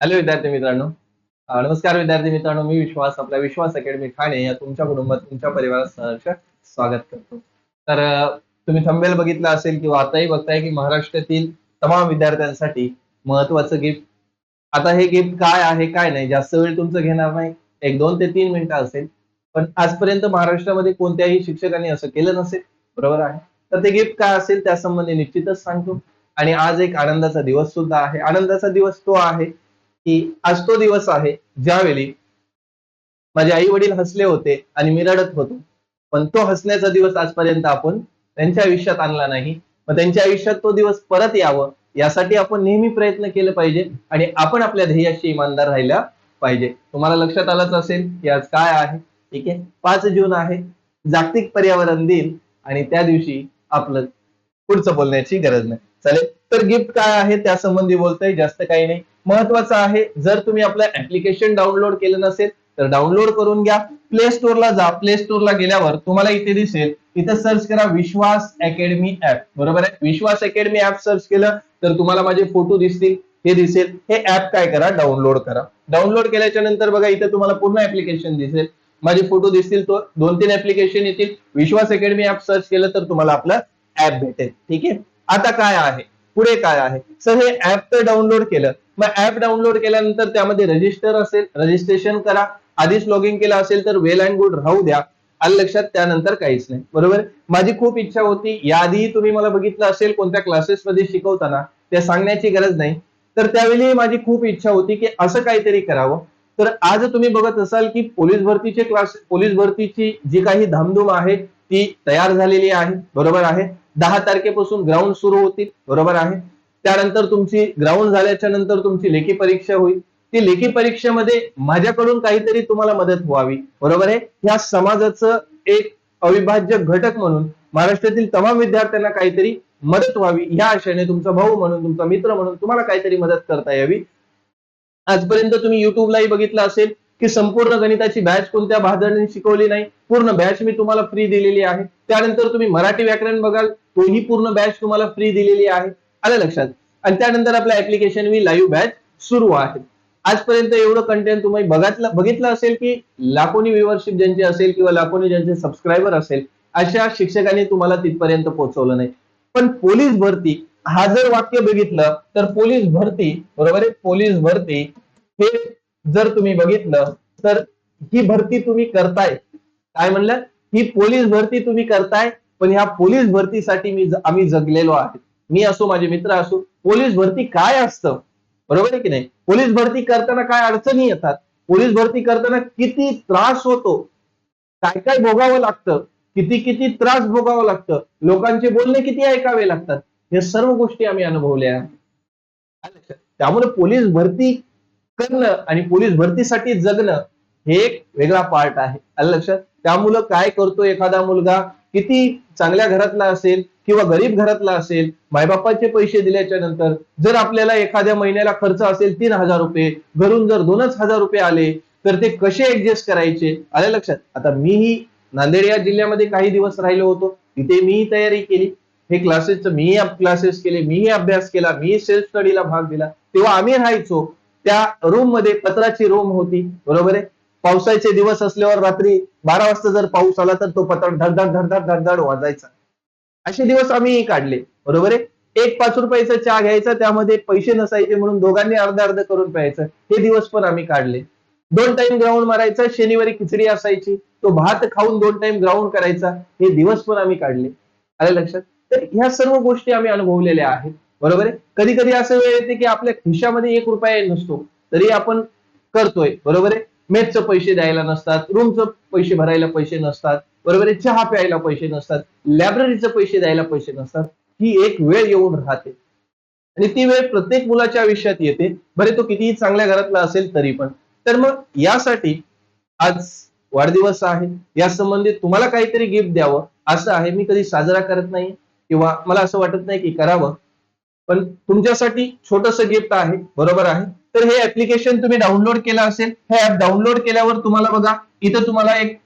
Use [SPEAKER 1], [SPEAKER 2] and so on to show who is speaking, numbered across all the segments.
[SPEAKER 1] Hello विद्यार्थी मित्रांनो. नमस्कार विद्यार्थी मित्रांनो. मी विश्वास आपल्या विश्वास अकॅडमी ठाणे या तुमच्या कुटुंबात तुमच्या परिवारात सहर्ष स्वागत करतो. तर तुम्ही थंबेल बघितलं असेल किंवा आताही बघताय की महाराष्ट्रातील तमाम विद्यार्थ्यांसाठी महत्वाचं गिफ्ट आता हे गिफ्ट काय आहे काय नाही जास्त वेळ तुमचं घेणार नाही. एक दोन ते तीन मिनिटं असेल. पण आजपर्यंत महाराष्ट्रामध्ये कोणत्याही शिक्षकांनी असं केलं नसेल. बरोबर आहे. तर ते गिफ्ट काय असेल त्यासंबंधी निश्चितच सांगतो. आणि आज एक आनंदाचा दिवस सुद्धा आहे. आनंदाचा दिवस तो आहे की आज तो दिवस आहे ज्यावेळी माझे आई वडील हसले होते आणि मी रडत होतो. पण तो हसण्याचा दिवस आजपर्यंत आपण त्यांच्या आयुष्यात आणला नाही. मग त्यांच्या आयुष्यात तो दिवस परत यावं यासाठी आपण नेहमी प्रयत्न केले पाहिजे आणि आपण आपल्या ध्येयाशी इमानदार राहिला पाहिजे. तुम्हाला लक्षात आलंच असेल की आज काय आहे? ठीक आहे? पाच जून आहे जागतिक पर्यावरण दिन आणि त्या दिवशी आपलं पुढचं बोलण्याची गरज नाही. चालेल? तर गिफ्ट काय आहे? त्या संबंधी बोलतोय जास्त काही नाही. महत्वाचं आहे. जर तुम्ही आपलं ऍप्लिकेशन डाउनलोड केलं नसेल तर डाउनलोड करून घ्या. प्ले स्टोअरला जा. प्ले स्टोअरला गेल्यावर तुम्हाला इथे दिसेल इथे सर्च करा विश्वास अकॅडमी ऍप बरोबर आहे? विश्वास अकॅडमी ऍप सर्च केलं तर तुम्हाला माझे फोटो दिसतील. हे दिसेल. हे ऍप काय करा? डाउनलोड करा. डाउनलोड केल्याच्यानंतर बघा इथे तुम्हाला पूर्ण ऍप्लिकेशन दिसेल. माझे फोटो दिसतील तो. दोन तीन ऍप्लिकेशन येतील. विश्वास अकॅडमी ऍप सर्च केलं तर तुम्हाला आपलं ऍप भेटेल. ठीक आहे? आता काय आहे? पुढे काय आहे? सर हे ऍप तर डाउनलोड केलं. मग ऍप डाउनलोड केल्यानंतर त्यामध्ये रजिस्टर असेल रजिस्ट्रेशन करा. आधीच लॉग इन केलं असेल तर वेल अँड गुड राहू द्या. आलं लक्षात त्यानंतर काहीच नाही. बरोबर? माझी खूप इच्छा होती याआधीही तुम्ही मला बघितलं असेल कोणत्या क्लासेस मध्ये शिकवताना त्या सांगण्याची गरज नाही. तर त्यावेळी माझी खूप इच्छा होती की असं काहीतरी करावं. तर आज तुम्ही बघत असाल की पोलीस भरतीचे क्लास पोलीस भरतीची जी काही धामधूम आहे ती तयार झालेली आहे. बरोबर आहे? दहा तारखेपासून ग्राउंड सुरू होतील. बरोबर आहे? त्यानंतर तुमची ग्राउंड झाल्याच्यानंतर तुमची लेखी परीक्षा होईल. ती लेखी परीक्षेमध्ये माझ्याकडून काहीतरी तुम्हाला मदत व्हावी. बरोबर आहे? ह्या समाजाचं एक अविभाज्य घटक म्हणून महाराष्ट्रातील तमाम विद्यार्थ्यांना काहीतरी मदत व्हावी. या आशेने तुमचा भाऊ म्हणून तुमचा मित्र म्हणून तुम्हाला काहीतरी मदत करता यावी. आजपर्यंत तुम्ही युट्यूबलाही बघितलं असेल की संपूर्ण गणिताची बॅच कोणत्या बहादरने शिकवली नाही. पूर्ण बॅच मी तुम्हाला फ्री दिलेली आहे. त्यानंतर तुम्ही मराठी व्याकरण बघाल तोही पूर्ण बॅच तुम्हाला फ्री दिलेली आहे. आलं लक्षात. आणि त्यानंतर आपलं ऍप्लिकेशन मी लाईव्ह बॅच सुरू आहे. आजपर्यंत एवढं कंटेंट तुम्ही बघितलं बघितलं असेल की लाखोनी व्ह्युअरशिप ज्यांची असेल किंवा लाखोनी ज्यांचे सबस्क्रायबर असेल अशा शिक्षकांनी तुम्हाला तिथपर्यंत पोहोचवलं नाही. पण पोलीस भरती हा जर वाक्य बघितलं तर पोलीस भरती बरोबर आहे? पोलीस भरती हे जर तुम्ही बघितलं तर ही भरती तुम्ही करताय. काय म्हणलं? ही पोलीस भरती तुम्ही करताय पण ह्या पोलीस भरतीसाठी मी आम्ही जगलेलो आहे. मी असो माझे मित्र असो पोलीस भरती काय असतं? बरोबर आहे की नाही? पोलीस भरती करताना काय अडचणी येतात? पोलीस भरती करताना किती त्रास होतो? काय काय भोगावं लागतं? किती किती त्रास भोगावं लागतं? लोकांचे बोलणे किती ऐकावे लागतात? हे सर्व गोष्टी आम्ही अनुभवल्या. त्यामुळे पोलीस भरती करणं आणि पोलीस भरतीसाठी जगणं हे एक वेगळा पार्ट आहे. आलं लक्षात? त्यामुळं काय करतो एखादा मुलगा? किती चांगल्या घरातला असेल किंवा गरीब घरातला असेल मायबापाचे पैसे दिल्याच्या नंतर जर आपल्याला एखाद्या महिन्याला खर्च असेल तीन हजार रुपये घरून जर दोनच हजार रुपये आले तर ते कसे ऍडजस्ट करायचे? आले लक्षात? आता मीही नांदेड या जिल्ह्यामध्ये काही दिवस राहिलो होतो. तिथे मीही तयारी केली. हे क्लासेसचं मीही क्लासेस केले मीही अभ्यास केला मीही सेल्फ स्टडीला भाग दिला. तेव्हा आम्ही राहायचो त्या रूममध्ये पत्राची रूम होती. बरोबर आहे? पावसाचे दिवस असल्यावर रात्री बारा वाजता जर पाऊस आला तर तो पत्र धडधड धडधड धडधड वाजायचा. असे दिवस आम्ही काढले. बरोबर आहे? एक पाच रुपयाचा चहा घ्यायचा त्यामध्ये पैसे नसायचे म्हणून दोघांनी अर्ध अर्ध करून प्यायचं. हे दिवस पण आम्ही काढले. दोन टाइम ग्राउंड मारायचा शनिवारी खिचडी असायची. तो भात खाऊन दोन टाइम ग्राउंड करायचा. हे दिवस पण आम्ही काढले. आले लक्षात? तर ह्या सर्व गोष्टी आम्ही अनुभवलेल्या आहेत. बरोबर आहे? कधी कधी असं वेळ येते की आपल्या खिशामध्ये एक रुपया नसतो. तरी आपण करतोय. बरोबर आहे? मेसचं पैसे द्यायला नसतात रूमचं पैसे भरायला पैसे नसतात बरोबर आहे? चहा प्यायला पैसे नसतात लायब्ररीचे पैसे द्यायला पैसे नसतात ही एक वेळ येऊन राहते. आणि ती वेळ प्रत्येक मुलाच्या आयुष्यात येते. बरे तो कितीही चांगल्या घरातला असेल तरी पण. तर मग यासाठी आज वाढदिवस आहे. या संबंधित तुम्हाला काहीतरी गिफ्ट द्यावं. असं आहे मी कधी साजरा करत नाही किंवा मला असं वाटत नाही की करावं. पण तुमच्यासाठी छोटस गिफ्ट आहे बरोबर आहे? तर हे ऍप्लिकेशन तुम्ही डाउनलोड केलं असेल हे ऍप डाउनलोड केल्यावर तुम्हाला बघा इथं तुम्हाला एक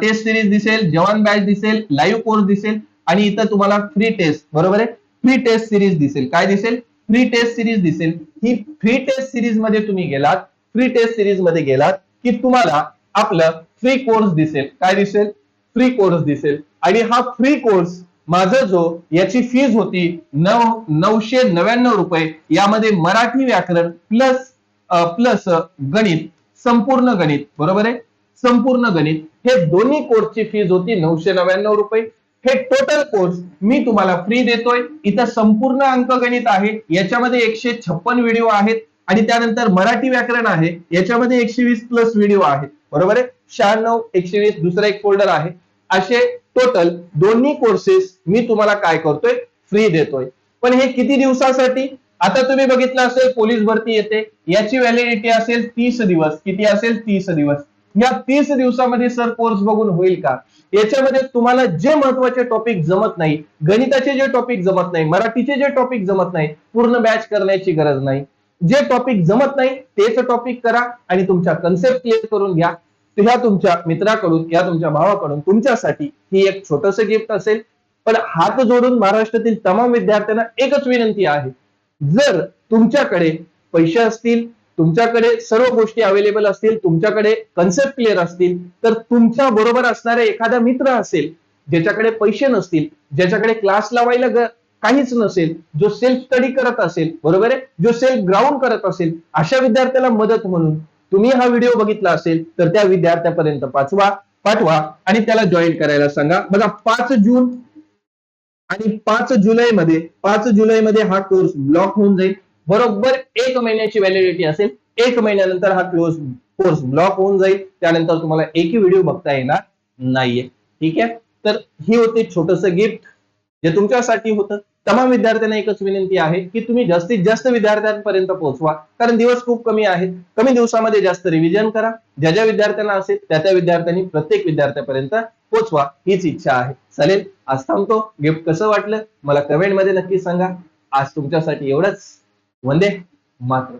[SPEAKER 1] टेस्ट सिरीज दिसेल जवान बॅच दिसेल लाईव्ह कोर्स दिसेल आणि इथं तुम्हाला फ्री टेस्ट बरोबर आहे? फ्री टेस्ट सिरीज दिसेल. काय दिसेल? फ्री टेस्ट सिरीज दिसेल. ही फ्री टेस्ट सिरीजमध्ये तुम्ही गेलात फ्री टेस्ट सिरीजमध्ये गेलात की तुम्हाला आपलं फ्री कोर्स दिसेल. काय दिसेल? फ्री कोर्स दिसेल. आणि हा फ्री कोर्स माझं जो याची फीज होती नऊ नऊशे नव्याण्णव रुपये. यामध्ये मराठी व्याकरण प्लस प्लस गणित संपूर्ण गणित. बरोबर आहे? संपूर्ण गणित. हे दोन्ही कोर्सची फीज होती नऊशे नव्याण्णव रुपये. हे टोटल कोर्स मी तुम्हाला फ्री देतोय. इथं संपूर्ण अंकगणित आहे. याच्यामध्ये एकशे छप्पन व्हिडिओ आहेत. आणि त्यानंतर मराठी व्याकरण आहे. याच्यामध्ये एकशे वीस प्लस व्हिडिओ आहेत. बरोबर आहे? शहाण्णव एकशे वीस दुसरा एक फोल्डर आहे. असे टोटल दोन्ही कोर्सेस मी तुम्हाला काय करतोय? फ्री देतोय. पण हे किती दिवसासाठी? आता तुम्ही बघितलं असेल पोलीस भरती येते. याची व्हॅलिडिटी असेल तीस दिवस. किती असेल? तीस दिवस. या तीस दिवसामध्ये सर कोर्स बघून होईल का? याच्यामध्ये तुम्हाला जे महत्त्वाचे टॉपिक जमत नाही गणिताचे जे टॉपिक जमत नाही मराठीचे जे टॉपिक जमत नाही पूर्ण बॅच करण्याची गरज नाही. जे टॉपिक जमत नाही तेच टॉपिक करा आणि तुमच्या कन्सेप्ट क्लिअर करून घ्या. ह्या तुमच्या मित्राकडून या तुमच्या भावाकडून तुमच्यासाठी ही एक छोटस गिफ्ट असेल. पण हात जोडून महाराष्ट्रातील तमाम विद्यार्थ्यांना एकच विनंती आहे. जर तुमच्याकडे पैसे असतील तुमच्याकडे सर्व गोष्टी अवेलेबल असतील तुमच्याकडे कन्सेप्ट क्लिअर असतील तर तुमच्या बरोबर असणारा एखादा मित्र असेल ज्याच्याकडे पैसे नसतील ज्याच्याकडे क्लास लावायला ग- काहीच नसेल जो सेल्फ स्टडी करत असेल बरोबर आहे? जो सेल्फ ग्राउंड करत असेल अशा विद्यार्थ्याला मदत म्हणून तुम्ही हा व्हिडिओ बघितला असेल तर त्या विद्यार्थ्यापर्यंत पाचवा पाठवा आणि त्याला जॉईन करायला सांगा. बघा पाच जून आणि पाच जुलैमध्ये पाच जुलैमध्ये हा कोर्स ब्लॉक होऊन जाईल. बरोबर एक महिन्याची व्हॅलिडिटी असेल एक महिन्यानंतर हा क्लोज कोर्स ब्लॉक होऊन जाईल. त्यानंतर तुम्हाला एकही व्हिडिओ बघता येणार नाहीये. ठीक आहे? तर ही होती छोटस गिफ्ट जे तुमच्यासाठी होतं. तमाम विद्यार्थ्यांना एकच विनंती आहे की तुम्ही जास्तीत जास्त विद्यार्थ्यांपर्यंत पोहोचवा. कारण दिवस खूप कमी आहेत. कमी दिवसामध्ये जास्त रिव्हिजन करा. ज्या ज्या विद्यार्थ्यांना असेल त्या त्या विद्यार्थ्यांनी प्रत्येक विद्यार्थ्यापर्यंत पोहोचवा. हीच इच्छा आहे. चालेल? आज थांबतो. गिफ्ट कसं वाटलं? मला कमेंटमध्ये नक्की सांगा. आज तुमच्यासाठी एवढंच. वंदे मात्र